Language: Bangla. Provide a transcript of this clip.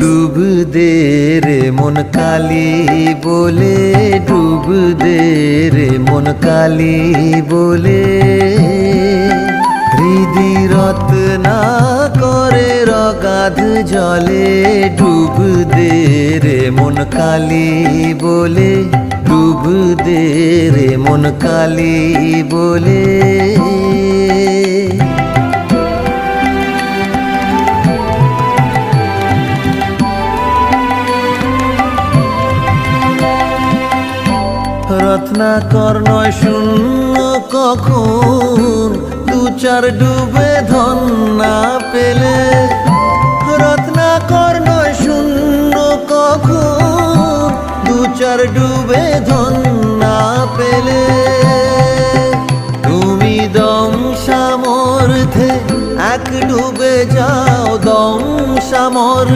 ডুব দে রে মন কালি বলে, ডুব দে রে মন কালি বলে। হৃদি রত্না করে রগাধ জলে, ডুব দে রে মন কালি বলে, ডুব দে রে মন কালি বলে। রত্নাকর নয় শূন্য কখন। দু চার ডুবে ধন না পেলে রত্নাকর নয় শূন্য কখন। দু চার ডুবে ধন না পেলে। তুমি দম সামর্থে এক ডুবে যাও দম সামর